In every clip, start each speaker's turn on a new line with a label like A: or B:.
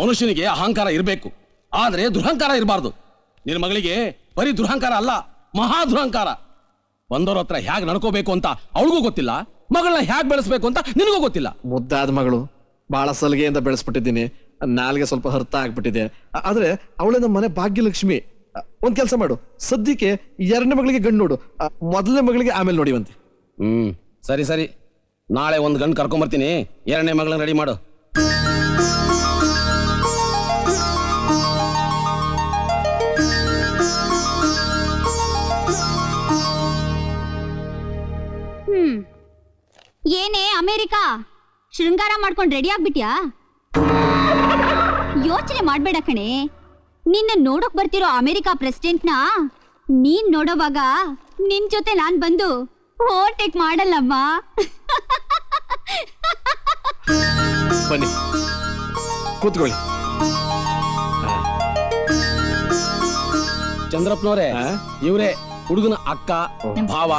A: ಮನುಷ್ಯನಿಗೆ ಅಹಂಕಾರ ಇರಬೇಕು. ಆದರೆ ದುರಹಂಕಾರ ಇರಬಾರ್ದು. ನಿನ್ನ ಮಗಳಿಗೆ ಬರೀ ದುರಹಂಕಾರ ಅಲ್ಲ ಮಹಾ ದುರಹಂಕಾರ. ಬಂದವ್ರ ಹತ್ರ ಹೇಗೆ ನಡ್ಕೋಬೇಕು ಅಂತ ಅವಳಿಗೂ ಗೊತ್ತಿಲ್ಲ ಮಗಳನ್ನ ಹೇಗೆ ಬೆಳೆಸ್ಬೇಕು ಅಂತ ನಿನಗೂ ಗೊತ್ತಿಲ್ಲ.
B: ಮುದ್ದಾದ ಮಗಳು ಬಹಳ ಸಲಿಗೆಯಿಂದ ಬೆಳೆಸ್ಬಿಟ್ಟಿದ್ದೀನಿ ನಾಲ್ಗೆ ಸ್ವಲ್ಪ ಹರ್ತ ಆಗ್ಬಿಟ್ಟಿದೆ. ಆದರೆ ಆದ್ರೆ ಅವಳೇ ನಮ್ಮ ಮನೆ ಭಾಗ್ಯಲಕ್ಷ್ಮಿ. ಆ, ಒಂದ್ ಕೆಲಸ ಮಾಡು ಸದ್ಯಕ್ಕೆ ಎರಡನೇ ಮಗಳಿಗೆ ಗಂಡು ನೋಡು ಆ, ಮೊದಲನೇ ಮಗಳಿಗೆ ಆಮೇಲೆ ನೋಡಿವಂತೆ
A: ಹ್ಮ್ ಸರಿ ಸರಿ. ನಾಳೆ ಒಂದು ಗಂಡು ಕರ್ಕೊಂಬರ್ತೀನಿ ಎರಡನೇ ಮಗಳನ್ನ ರೆಡಿ ಮಾಡು.
C: ಶೃಂಗಾರ ಮಾಡ್ಕೊಂಡ್ ರೆಡಿ ಆಗ್ಬಿಟ್ಯಾ? ಯೋಚನೆ ಮಾಡ್ಬೇಡ ಕಣೆ. ನಿನ್ನ ನೋಡೋಕ್ ಬರ್ತಿರೋ ಅಮೆರಿಕಾ ಪ್ರೆಸಿಡೆಂಟ್ನ ನೀನ್ ನೋಡೋವಾಗ ನಿನ್ ಜೊತೆ ನಾನ್ ಬಂದು ಓವರ್ಟೇಕ್ ಮಾಡಲ್ಲಮ್ಮ.
B: ಬನ್ನಿ. ಕೂತ್ಕೊಳ್ಳಿ.
A: ಚಂದ್ರಪ್ಪನವ್ರೆ
B: ಆ?
A: ಇವರೇ ಹುಡುಗನ ಅಕ್ಕ ಭಾವ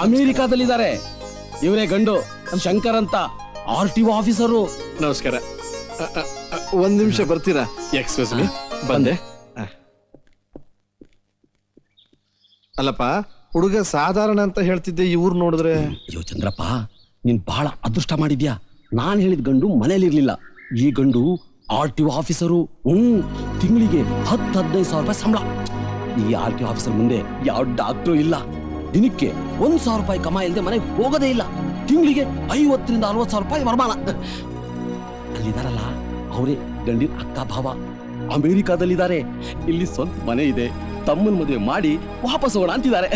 A: ಅಮೇರಿಕಾದಲ್ಲಿದ್ದಾರೆ. ಇವರೇ ಗಂಡು ಶಂಕರ್ ಅಂತ ಆರ್ ಟಿ ಒ ಆಫೀಸರು
B: ನಮಸ್ಕಾರ ಒಂದ್ ನಿಮಿಷ ಬರ್ತೀರಾ? ಎಕ್ಸ್ಕ್ಯೂಸ್ ಮೀ ಬಂದೆ. ಆ. ಅಲ್ಲಪ್ಪ ಹುಡುಗ ಸಾಧಾರಣ ಅಂತ ಹೇಳ್ತಿದ್ದೆ ಇವ್ರು ನೋಡಿದ್ರೆ.
A: ಅಯ್ಯೋ ಚಂದ್ರಪ್ಪ ನೀನ್ ಬಹಳ ಅದೃಷ್ಟ ಮಾಡಿದ್ಯಾ? ನಾನ್ ಹೇಳಿದ ಗಂಡು ಮನೇಲಿರ್ಲಿಲ್ಲ ಈ ಗಂಡು ಆರ್ ಟಿ ಒ ಆಫೀಸರು. ಹ್ಮ್ ತಿಂಗಳಿಗೆ ಹತ್ತು ಹದಿನೈದು ಸಾವಿರ ರೂಪಾಯಿ ಸಂಬಳ. ಈ ಆರ್ ಟಿ ಒ ಆಫೀಸರ್ ಮುಂದೆ ಯಾವ ಡಾಕ್ಟ್ರು ಇಲ್ಲ. ದಿನಕ್ಕೆ ಒಂದ್ ಸಾವಿರ ರೂಪಾಯಿ ಕಮಾಯಿ ಇಲ್ಲದೆ ಮನೆಗೆ ಹೋಗೋದೇ ಇಲ್ಲ. ತಿಂಗಳಿಗೆ ಐವತ್ತರಿಂದ ಅರವತ್ತು ಸಾವಿರ ರೂಪಾಯಿ ವರಮಾನ. ಅಲ್ಲಿದಾರಲ್ಲ ಅವರೇ ಗಂಡಿನ ಅಕ್ಕ ಭಾವ. ಅಮೆರಿಕಾದಲ್ಲಿದ್ದಾರೆ. ಇಲ್ಲಿ ಸ್ವಂತ ಮನೆ ಇದೆ. ತಮ್ಮನ ಮದುವೆ ಮಾಡಿ ವಾಪಸ್ ಹೋಗೋಣ ಅಂತಿದ್ದಾರೆ.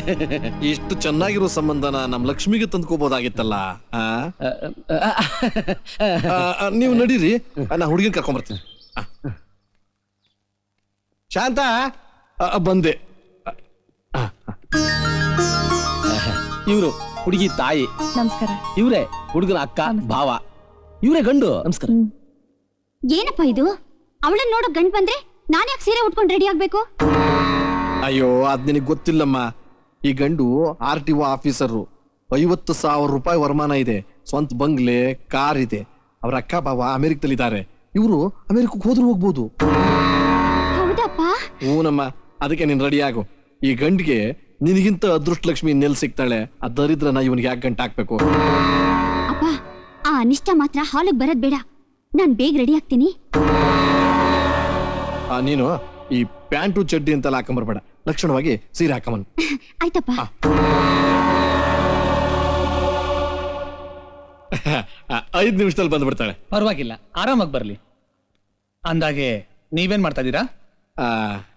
B: ಇಷ್ಟು ಚೆನ್ನಾಗಿರೋ ಸಂಬಂಧನ ನಮ್ ಲಕ್ಷ್ಮಿಗೆ ತಂದ್ಕೋಬಹುದಾಗಿತ್ತಲ್ಲ ಆ? ನೀವು ನಡೀರಿ. ನಾ ಹುಡುಗಿನ ಕರ್ಕೊಂಡ್ ಬರ್ತೀನಿ. ಶಾಂತ ಬಂದೆ.
A: ಇವರು. ಹುಡುಗಿ ತಾಯಿ.
D: ನಮಸ್ಕಾರ.
A: ಇವ್ರೆ ಹುಡುಗನ ಅಕ್ಕ ಭಾವ. ಇವ್ರೆ ಗಂಡು. ನಮಸ್ಕಾರ.
C: ಏನಪ್ಪ ಇದು? ಅವಳನ್ನ ನೋಡೋ ಗಂಡ್ ಬಂದ್ರೆ ನಾನ್ ಯಾಕೆ ಸೀರೆ ಉಟ್ಕೊಂಡ್ ರೆಡಿ ಆಗ್ಬೇಕು?
B: ಅಯ್ಯೋ ಅದ್ ನಿನಗೆ ಗೊತ್ತಿಲ್ಲಮ್ಮ. ಈ ಗಂಡು ಆರ್ ಟಿ ಒ ಆಫೀಸರು. ಐವತ್ತು ಸಾವಿರ ರೂಪಾಯಿ ವರಮಾನ ಇದೆ. ಸ್ವಂತ ಬಂಗ್ಲೆ ಕಾರ್ ಇದೆ. ಅವ್ರ ಅಕ್ಕ ಬಾವ ಅಮೆರಿಕದಲ್ಲಿದ್ದಾರೆ. ಇವರು ಅಮೆರಿಕಕ್ಕೆ ಹೋದ್ರು ಹೋಗ್ಬೋದು.
C: ಹೌದಪ್ಪ.
B: ಹೂನಮ್ಮ ಅದಕ್ಕೆ ನೀನ್ ರೆಡಿ ಆಗು. ಈ ಗಂಡಿಗೆ ನಿನಗಿಂತ ಅದೃಷ್ಟ ಲಕ್ಷ್ಮಿ ನೆಲ್ ಸಿಗ್ತಾಳೆ. ಆ ದರಿದ್ರನ ಇವನಿಗೆ ಯಾಕೆ ಗಂಟೆ ಹಾಕ್ಬೇಕು?
C: ಅಪ್ಪ ಆ ಅನಿಷ್ಟ ಮಾತ್ರ ಹಾಲಿಗೆ ಬರೋದ್ ಬೇಡ. ನಾನ್ ಬೇಗ ರೆಡಿ ಆಗ್ತೀನಿ.
B: ಆ, ನೀನು ಈ ಪ್ಯಾಂಟು ಚಡ್ಡಿ ಅಂತೆಲ್ಲ ಹಾಕೊಂಬರ್ಬೇಡ. ಲಕ್ಷಣವಾಗಿ ಸೀರೆ ಹಾಕಮನ್
C: ಆಯ್ತಪ್ಪ.
B: ಐದ್ ನಿಮಿಷದಲ್ಲಿ ಬಂದ್ಬಿಡ್ತಾಳೆ.
E: ಪರವಾಗಿಲ್ಲ ಆರಾಮಾಗಿ ಬರ್ಲಿ. ಅಂದಾಗೆ ನೀವೇನ್ ಮಾಡ್ತಾ ಇದ್ದೀರಾ?
B: ಆ,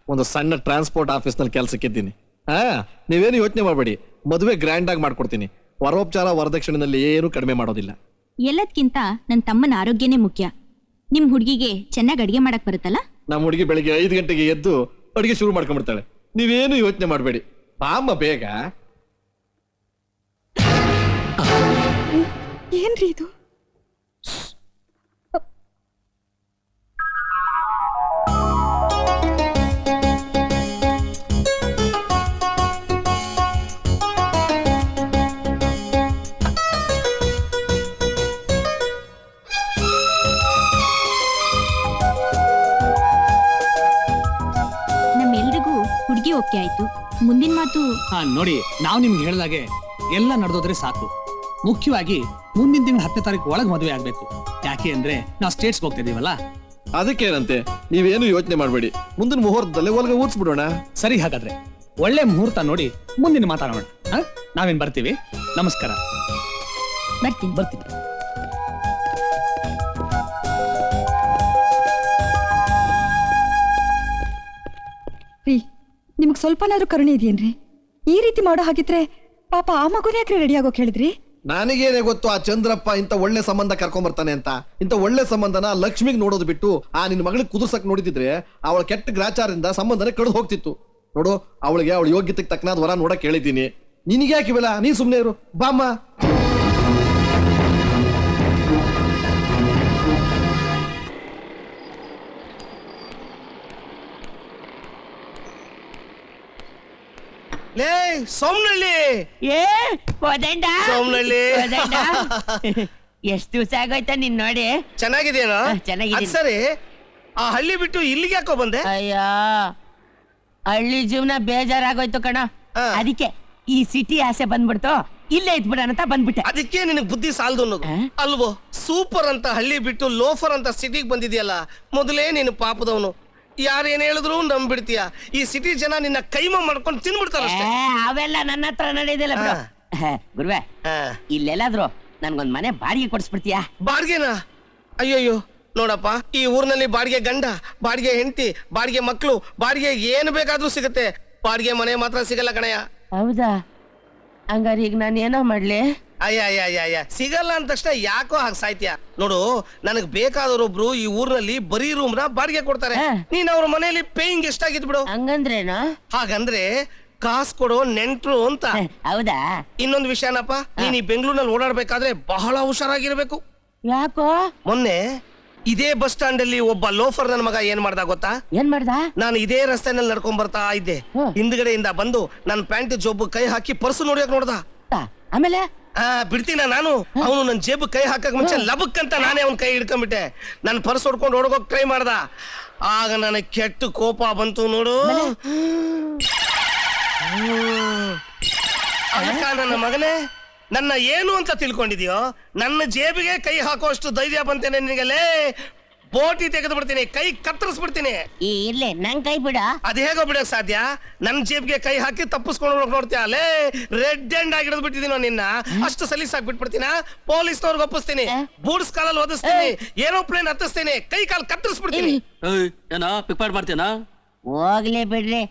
B: ಒಂದು ಸಣ್ಣ ಟ್ರಾನ್ಸ್ಪೋರ್ಟ್ ಆಫೀಸ್ನಲ್ಲಿ ಕೆಲ್ಸಕ್ಕಿದ್ದೀನಿ ಹಾ ನೀವೇನು ಯೋಚನೆ ಮಾಡಬೇಡಿ. ಮದುವೆ ಗ್ರ್ಯಾಂಡ್ ಆಗಿ ಮಾಡ್ಕೊಡ್ತೀನಿ. ವರೋಪಚಾರ ವರದಕ್ಷಿಣೆನಲ್ಲಿ ಏನು ಕಡಿಮೆ ಮಾಡೋದಿಲ್ಲ.
F: ಎಲ್ಲದಕ್ಕಿಂತ ನನ್ನ ತಮ್ಮನ ಆರೋಗ್ಯನೇ ಮುಖ್ಯ. ನಿಮ್ ಹುಡುಗಿಗೆ ಚೆನ್ನಾಗಿ ಅಡಿಗೆ ಮಾಡಕ್ ಬರುತ್ತಲ್ಲ?
B: ನಮ್ಮ ಹುಡುಗಿ ಬೆಳಿಗ್ಗೆ ಐದು ಗಂಟೆಗೆ ಎದ್ದು ಅಡಿಗೆ ಶುರು ಮಾಡ್ಕೊಂಡ್ಬಿಡ್ತಾಳೆ. ನೀವೇನು ಯೋಚನೆ ಮಾಡಬೇಡಿ. ಬಾಮ್ಮ ಬೇಗ.
D: ಏನ್ರಿ ಇದು?
F: ಮುಂದಿನ ಮಾತು.
E: ಹಾ ನೋಡಿ ನಾವು ನಿಮ್ಗೆ ಹೇಳ್ದಾಗೆ ಎಲ್ಲ ನಡೆದೋದ್ರೆ ಸಾಕು. ಮುಖ್ಯವಾಗಿ ಮುಂದಿನ ತಿಂಗಳ ಹತ್ತನೇ ತಾರೀಕು ಒಳಗೆ ಮದುವೆ ಆಗ್ಬೇಕು. ಯಾಕೆ ಅಂದ್ರೆ ನಾವು ಸ್ಟೇಟ್ಸ್ಗೆ ಹೋಗ್ತಾ ಇದೀವಲ್ಲ?
B: ಅದಕ್ಕೇನಂತೆ ನೀವೇನು ಯೋಚನೆ ಮಾಡಬೇಡಿ. ಮುಂದಿನ ಮುಹೂರ್ತದಲ್ಲೇ ಒಳಗೆ ಊದ್ಸ್ಬಿಡೋಣ
E: ಸರಿ ಹಾಗಾದ್ರೆ. ಒಳ್ಳೆ ಮುಹೂರ್ತ ನೋಡಿ ಮುಂದಿನ ಮಾತಾಡೋಣ. ಹಾ? ನಾವೇನ್ ಬರ್ತೀವಿ? ನಮಸ್ಕಾರ.
F: ಬರ್ತೀನಿ.
E: ಬರ್ತೀವಿ
D: ಸ್ವಲ್ಪನಾದ್ರೂ ಕರುಣೆ ಇದೆಯೇನ್ರಿ? ಈ ರೀತಿ ಮಾಡೋ ಹಾಗಿದ್ರೆ ಪಾಪ ಆ ಮಗುನ ಯಾಕ್ರಿ ರೆಡಿ ಆಗೋಕ್ ಹೇಳಿದ್ರಿ?
B: ನನಗೇನೆ ಗೊತ್ತು, ಆ ಚಂದ್ರಪ್ಪ ಇಂತ ಒಳ್ಳೆ ಸಂಬಂಧ ಕರ್ಕೊಂಡ್ ಬರ್ತಾನೆ ಅಂತ. ಇಂತ ಒಳ್ಳೆ ಸಂಬಂಧನ ಲಕ್ಷ್ಮಿಗ್ ನೋಡೋದು ಬಿಟ್ಟು, ಆ ನಿನ್ನ ಮಗಳಿಗೆ ಕುದುರ್ಸಕ್ ನೋಡಿದ್ರೆ ಅವಳ ಕೆಟ್ಟ ಗ್ರಾಚಾರದಿಂದ ಸಂಬಂಧನೇ ಕಳೆದು ಹೋಗ್ತಿತ್ತು. ನೋಡು, ಅವಳಿಗೆ ಅವಳ ಯೋಗ್ಯತೆಗೆ ತಕ್ಕನಾದ ವರ ನೋಡಕ್ ಹೇಳಿದ್ದೀನಿ. ನಿನಗೆ ಯಾಕಿವಲ್ಲ ನೀ ಸುಮ್ನೆ ಇರು. ಬಾಮ್ಮ.
G: ಲೇ ಸೋಮ್ನಳ್ಳಿ.
H: ಏ ಹೋದಂಡ?
G: ಸೋಮನಳ್ಳಿ.
H: ಎಷ್ಟ್ ದಿವಸ ಆಗೋಯ್ತ ನಿನ್ ನೋಡಿ?
G: ಚೆನ್ನಾಗಿದೆಯೇನೋ?
H: ಹಾ, ಚೆನ್ನಾಗಿದೀನಿ.
G: ಸರಿ. ಆ ಹಳ್ಳಿ ಬಿಟ್ಟು ಇಲ್ಲಿಗೆ ಯಾಕೋ ಬಂದೆ?
H: ಅಯ್ಯ ಹಳ್ಳಿ ಜೀವನ ಬೇಜಾರಾಗೋಯ್ತು ಕಣ. ಅದಕ್ಕೆ ಈ ಸಿಟಿ ಆಸೆ ಬಂದ್ಬಿಡ್ತು. ಇಲ್ಲೇ ಇದ್ಬಿಡೋಣ ಅಂತ ಬಂದ್ಬಿಟ್ಟೆ.
G: ಅದಕ್ಕೆ ನಿನಗೆ ಬುದ್ಧಿ ಸಾಲದು ಅನ್ನೋದು.
H: ಆ?
G: ಅಲ್ವೋ ಸೂಪರ್ ಅಂತ ಹಳ್ಳಿ ಬಿಟ್ಟು ಲೋಫರ್ ಅಂತ ಸಿಟಿಗೆ ಬಂದಿದ್ಯಲ್ಲ ಮೊದಲೇ ನೀನು ಪಾಪದವನು. ಯಾರೇನ್ ಹೇಳಿದ್ರು ನಂಬಿಡ್ತೀಯ? ಈ ಸಿಟಿ ಜನ ನಿನ್ನ ಕೈಮ ಮಾಡ್ಕೊಂಡು ತಿನ್ಬಿಡ್ತಾರೆ
H: ಏ, ಅವೆಲ್ಲ ನನ್ನ ಹತ್ರ ನಡೆಯೋದಿಲ್ಲ ಬಿಡು ಹೇ, ಗುರುವೆ ಇಲ್ಲೆಲ್ಲಾದ್ರು ನನ್ಗೊಂದ್ ಮನೆ ಬಾಡಿಗೆ ಕೊಡಿಸ್ಬಿಡ್ತೀಯಾ?
G: ಬಾಡಿಗೆನಾ? ಅಯ್ಯಯ್ಯೋ ನೋಡಪ್ಪ ಈ ಊರಿನಲ್ಲಿ ಬಾಡಿಗೆ ಗಂಡ ಬಾಡಿಗೆ ಹೆಂಡತಿ ಬಾಡಿಗೆ ಮಕ್ಕಳು ಬಾಡಿಗೆ ಏನು ಬೇಕಾದ್ರೂ ಸಿಗುತ್ತೆ. ಬಾಡಿಗೆ ಮನೆ ಮಾತ್ರ ಸಿಗಲ್ಲ ಕಣಯ್ಯ.
H: ಹೌದಾ? ಹಂಗಾರೆ ಈಗ ನಾನು ಏನೋ ಮಾಡ್ಲಿ?
G: ಅಯ್ಯ ಸಿಗಲ್ಲ ಅಂದ ತಕ್ಷಣ ಯಾಕೋ ಹಾಗೆ ಸಾಯ್ತೀಯ? ನೋಡು ನನಗ್ ಬೇಕಾದವರೊಬ್ರು ಈ ಊರಿನಲ್ಲಿ ಬರೀ ರೂಮ್ನ ಬಾಡಿಗೆ ಕೊಡ್ತಾರೆ. ನೀನ್ ಅವ್ರ ಮನೆಯಲ್ಲಿ ಪೇಯಿಂಗ್ ಎಷ್ಟಾಗಿದ್ ಬಿಡು.
H: ಹಂಗಂದ್ರೇನು?
G: ಹಾಗಂದ್ರೆ ಕಾಸ್ ಕೊಡೋ ನೆಂಟ್ರು ಅಂತ.
H: ಹೌದಾ?
G: ಇನ್ನೊಂದು ವಿಷಯನಪ್ಪ ನೀನ್ ಈ ಬೆಂಗಳೂರಿನಲ್ಲಿ ಓಡಾಡ್ಬೇಕಾದ್ರೆ ಬಹಳ ಹುಷಾರಾಗಿರ್ಬೇಕು.
H: ಯಾಕೋ?
G: ಮೊನ್ನೆ ಇದೇ ಬಸ್ ಸ್ಟಾಂಡ್ ಅಲ್ಲಿ ಒಬ್ಬ ಲೋಫರ್ ನನ್ನ ಮಗ ಏನ್ ಮಾಡ್ದ ಗೊತ್ತಾ?
H: ಏನ್ ಮಾಡ್ದ?
G: ನಾನು ಇದೇ ರಸ್ತೆನಲ್ಲಿ ನಡ್ಕೊಂಡ್ ಬರ್ತಾ ಇದ್ದೆ. ಹಿಂದ್ಗಡೆಯಿಂದ ಬಂದು ನನ್ನ ಪ್ಯಾಂಟ್ ಜೊಬ್ಬು ಕೈ ಹಾಕಿ ಪರ್ಸು ನೋಡಿಯಕ್ ನೋಡ್ದ.
H: ಆಮೇಲೆ?
G: ಆ ಬಿಡ್ತೀನ ನಾನು? ಅವನು ನನ್ನ ಜೇಬು ಕೈ ಹಾಕಕ್ ಮುಂಚೆ ಲಬಕ್ಕಂತ ನಾನೇ ಅವನ ಕೈ ಹಿಡ್ಕೊಂಡ್ಬಿಟ್ಟೆ ನನ್ನ ಪರ್ಸ್ ಹೊಡ್ಕೊಂಡು ಹೊಡ್ಗೋಕ್ ಟ್ರೈ ಮಾಡ್ದ. ಆಗ ನನಗೆ ಕೆಟ್ಟ ಕೋಪ ಬಂತು ನೋಡು. ಅದಕ್ಕ ನನ್ನ ಮಗನೇ ನನ್ನ ಏನು ಅಂತ ತಿಳ್ಕೊಂಡಿದ್ಯೋ ನನ್ನ ಜೇಬಿಗೆ ಕೈ ಹಾಕುವಷ್ಟು ಧೈರ್ಯ ಬಂತೇನೆ ನಿನಗಲೇ ಬೋಟಿ ತೆಗೆದು ಬಿಡ್ತೀನಿ ಕೈ ಕತ್ತರಿಸ್ಬಿಡ್ತೀನಿ.
H: ಈ ಇರ್ಲಿ ನನ್ ಕೈ ಬಿಡ.
G: ಅದ್ ಹೇಗೋ ಬಿಡೋಕ್ ಸಾಧ್ಯ? ನನ್ ಜೇಬ್ಗೆ ಕೈ ಹಾಕಿ ತಪ್ಪಿಸ್ಕೊಂಡು ಹೋಗಕ್ ನೋಡ್ತೀಯ? ಅಲ್ಲೇ ರೆಡ್ ಹ್ಯಾಂಡ್ ಆಗಿ ಹಿಡಿದು ಬಿಟ್ಟಿದೀನಿ ನಿನ್ನ. ಅಷ್ಟು ಸಲೀಸಾಗಿ ಬಿಟ್ಬಿಡ್ತೀನ? ಪೊಲೀಸ್ನವ್ರಿಗೆ ಒಪ್ಪಿಸ್ತೀನಿ. ಬೂಡ್ಸ್ ಕಾಲಲ್ಲಿ ಓದಿಸ್ತೀನಿ ಏರೋಪ್ಲೇನ್ ಹತ್ತಿಸ್ತೀನಿ. ಕೈ ಕಾಲು ಕತ್ತರಿಸ್ಬಿಡ್ತೀನಿ.
A: ಏಯ್. ಏನ ಪಿಕ್ ಪಾಟ್ ಮಾಡ್ತೀಯನಾ?
H: ಹೋಗ್ಲಿ ಬಿಡ್ರಿ.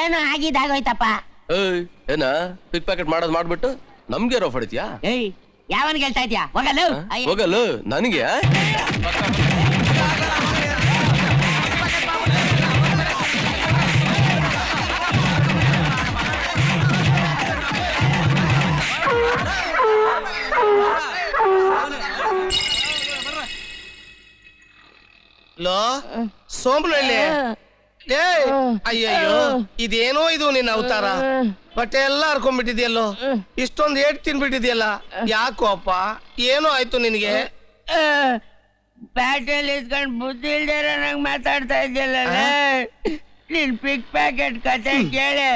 H: ಏನೋ ಆಗಿದಾಗೋಯ್ತಪ್ಪ
I: ಏಯ್ ಏನ ಪಿಕ್ ಪ್ಯಾಕೆಟ್ ಮಾಡೋದ್ ಮಾಡ್ಬಿಟ್ಟು ನಮ್ಗೆ ರೋಫ್ ಹೊಡಿತೀಯಾ?
H: ಏಯ್ ಯಾವನ್ ಹೇಳ್ತಾ ಇದ್ಯಾ? ಹೋಗಲ್ಲ?
I: ಹೋಗಲ್ಲ ನನಗೆ
G: ಸೋಮನಹಳ್ಳಿ ಏ ಅಯ್ಯಯ್ಯೋ ಇದೇನೋ ಇದು ನಿನ್ನ ಅವತಾರ. ಬಟ್ಟೆ ಎಲ್ಲ ಹರ್ಕೊಂಡ್ಬಿಟ್ಟಿದ್ಯಲ್ಲೋ. ಇಷ್ಟೊಂದು ಏಟ್ ತಿನ್ಬಿಟ್ಟಿದ್ಯಲ್ಲ. ಯಾಕೋ ಅಪ್ಪ? ಏನೋ ಆಯ್ತು ನಿನಗೆ?
H: ಪ್ಯಾಟೆಲ್ ಇದ್ಕೊಂಡು ಬುದ್ಧಿ ಇಲ್ದಿರ ನಂಗೆ ಮಾತಾಡ್ತಾ ಇದ್ಯಲ್ಲ ನಿನ್ ಪಿಕ್ ಪ್ಯಾಕೆಟ್ ಕತೆ ಕೇಳೆ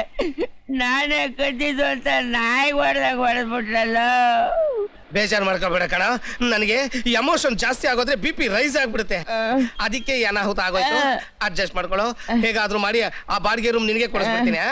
H: ನಾನೇ ಕದ್ದಿದ್ದು ಅಂತ ನಾಯಿ ಹೊಡೆದಾಗ ಹೊಡೆದ್ಬಿಟ್ರಲ್ಲ.
G: ಬೇಜಾರು ಮಾಡ್ಕೊಬೇಡ ಕಣ. ನನಗೆ ಎಮೋಷನ್ ಜಾಸ್ತಿ ಆಗೋದ್ರೆ ಬಿ ಪಿ ರೈಸ್ ಆಗ್ಬಿಡುತ್ತೆ. ಅದಕ್ಕೆ ಅನಾಹುತ ಆಗೋಯ್ತು. ಅಡ್ಜಸ್ಟ್ ಮಾಡ್ಕೊಳ್ಳೋ. ಹೇಗಾದ್ರೂ ಮಾಡಿ ಆ ಬಾಡಿಗೆ ರೂಮ್ ನಿನಗೆ ಕೊಡಿಸ್ಬಿಡ್ತೀನಿ?